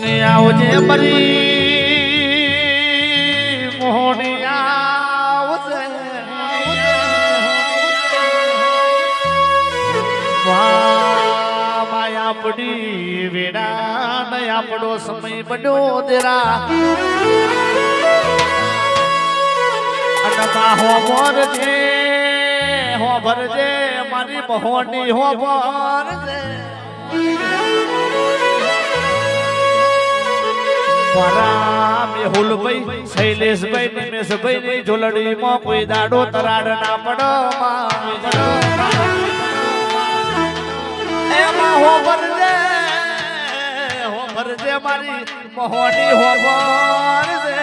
ને આવજે મરી મોહની આવજે પડી વેડા ને આપણો સમય બન્યો તેરા અને બા હો ભરજે હો ભરજે, મારી બહોની હો ભરજે. મારા મેહુલભાઈ નિમેશ નિમેશભાઈ ની ઝોલડીમાં કોઈ દાડો તરાડ ના પડો એમાં હો ભરજે હો ભરજે મારી મહોની હો ભરજે.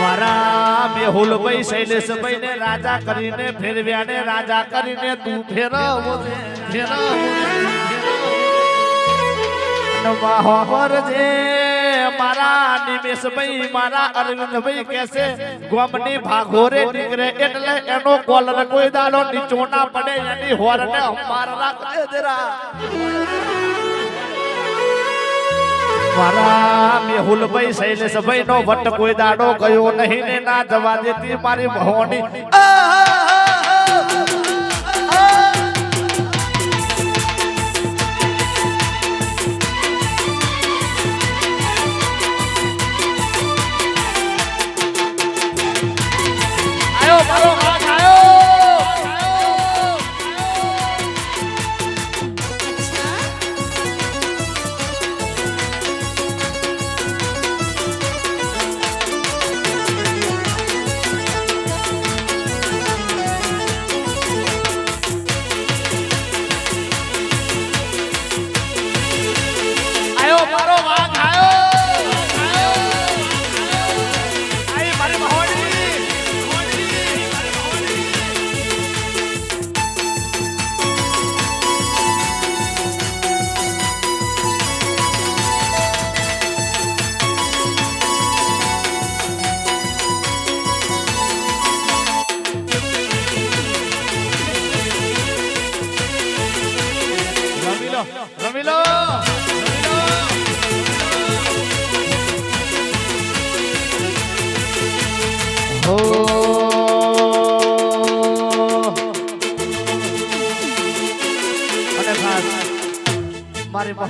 મારા મેહુલભાઈ શૈલેષભાઈ ને રાજા કરીને ફેરવ્યા ને રાજા કરીને તું ફેરવો ફેરવો મારા નિમેશભાઈ મારા અરવિંદભાઈ કહેશે ગોમની ભાગોરે નીકળે એટલે એનો કોલર કોઈ દાડો નીચો ના પડે, એની હોરને હમાર રાખે જરા. મારા મેહુલભાઈ શૈલેષભાઈ નો વટ કોઈ દાડો ગયો નહીં ને ના જવા દેતી મારી ભવાની.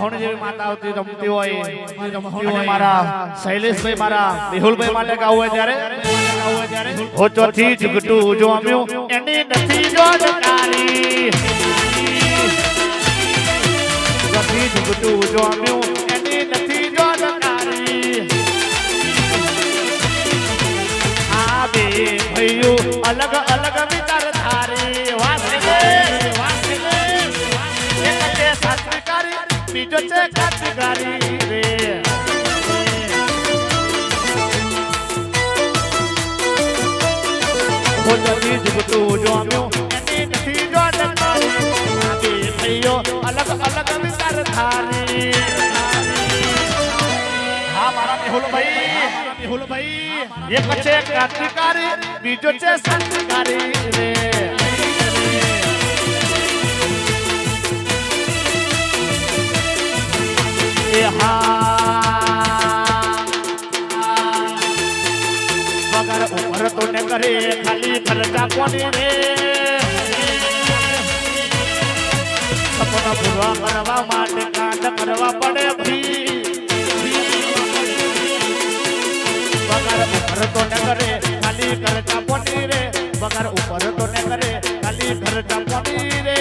મહોણ જેવી માતા આવતી રમતી હોય. મારા શૈલેષભાઈ મારા મેહુલભાઈ માટે ગાવું હોય ત્યારે. હો ચોથી જુગટું જો અમ્યું એની નથી જો જકારી ચોથી જુગટું જો અમ્યું ખોટથી જુગતું જોમ્યું એની નથી જો ભાઈઓ અલગ અલગ વિચાર ધારી. હા, મારા મેહુલભાઈ. મેહુલભાઈ. એક છે ક્રાંતિકારી, બીજો છે શાંતિકારી રે. કરે ખાલી ફરતા કોને રે સપના પૂરવા કરવા માટે કાંડ કરવા પડે ભી પગાર ઉપર તો ન કરે ખાલી ખર્ચા કોની રે પગાર ઉપર તો ન કરે ખાલી ખર્ચા કોની રે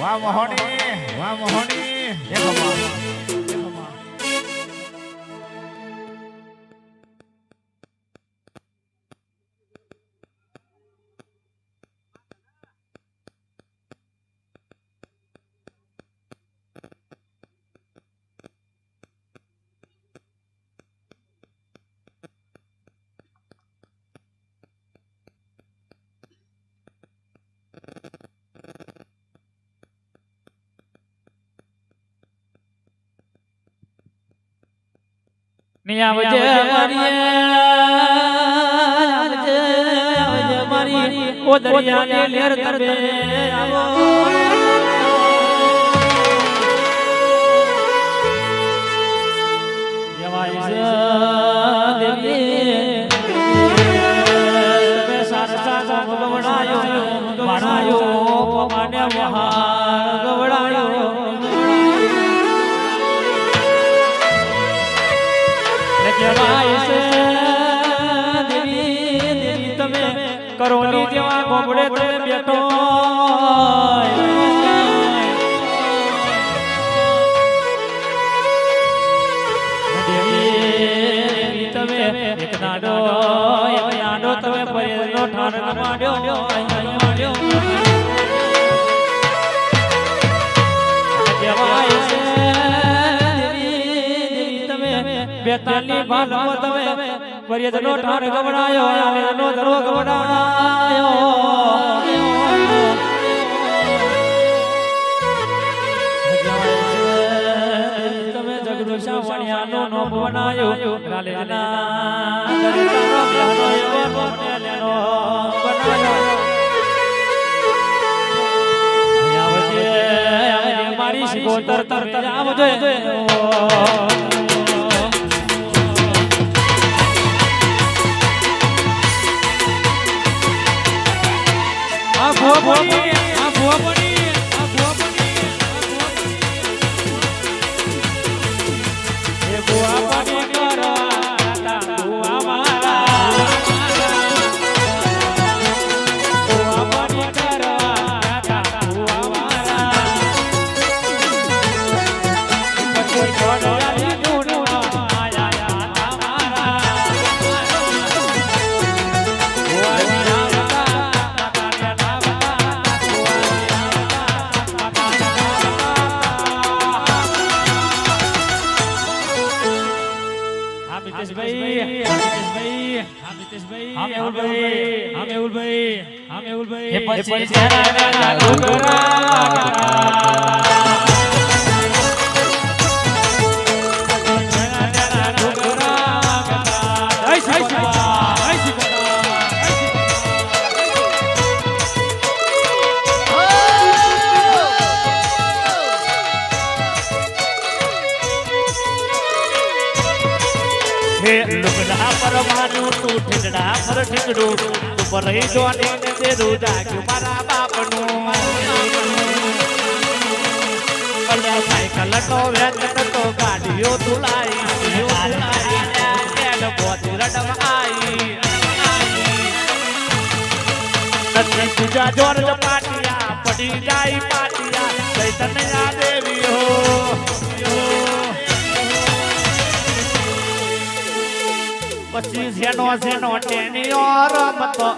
વાહ મોહણી વાહ મોહણી આવજે આવજે મારી ઓ દરિયાને લેર તરબે આવો. ભણાયો ભણાયો પમાને મહા કહેવાય છે, દેવી દેવી, તમે ગોબડે તમે એક નાડો એક નાડો તમે પરેનો ઠાર માંડ્યો. બેતાલની ભાલમાં તમે પર્યટનો ઠાર ગવડાયો આલેનો ધરો ગવડાયો. તમે જગદોષા વાણિયાનો નો બનાયો લાલેના દરે તારો બ્યાનો એવો મોને લેનો બનાયો. મારી શિકોતર તર આવજે. પછી તું ઠીકડા પર ઠીકડું. તું રહી જોની ને તેરું જાગ્યું મારા બાપનું. સાયકલ તો વેતન તો ગાડીઓ તુલાઈ પડી જાય પાટિયા. ચૈતન્ય દેવી પછી જેનો જેનો ટેણીઓ રમતો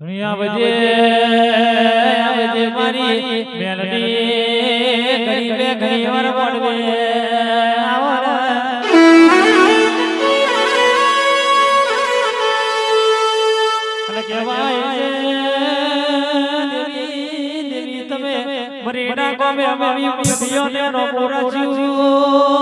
દુનિયા વજે આવજે મારી મેલડી ગરીબે વાર મળવે અને કહેવાય છે દેવી દેવી તમે મરીના ગોમે અમે વિધિઓને નો દેવી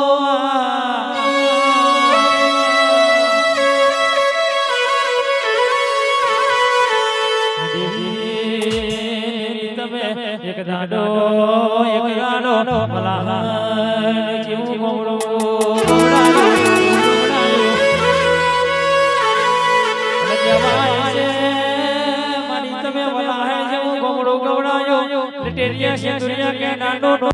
એક દાડો એક દાડો મલાહન જીવ મોમડો ટેરિયા છે દુનિયા કે નાનો તમે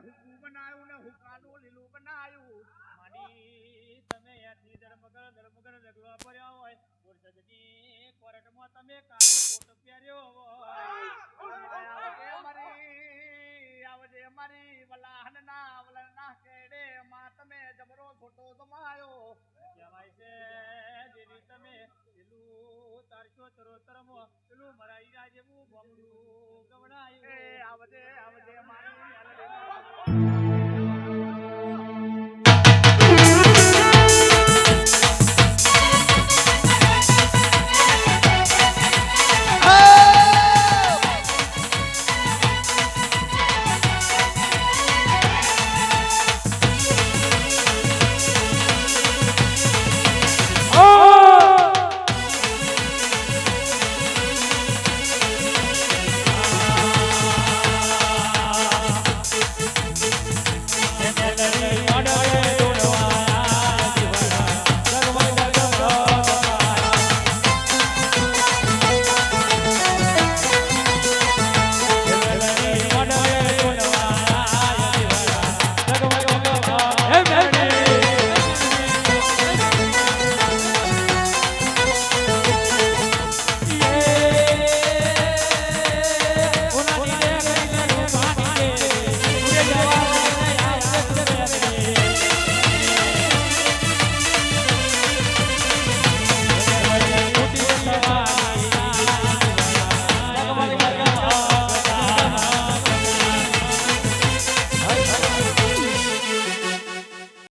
હુકુ બનાયું ને હુકાનું લીલું બનાયું. માની તમે યાથી ધર્મગર ધર્મગર લગવા પડ્યા હોય. પુરસદની કોર્ટમાં તમે કાળો કોટ પહેર્યો હોય. આવજે મારી આવજે મારી વલન ના કેડે માં તમે જબરો ખોટો જમાયો કહેવાય છે જેવી તમે ગવડાયું. આવજે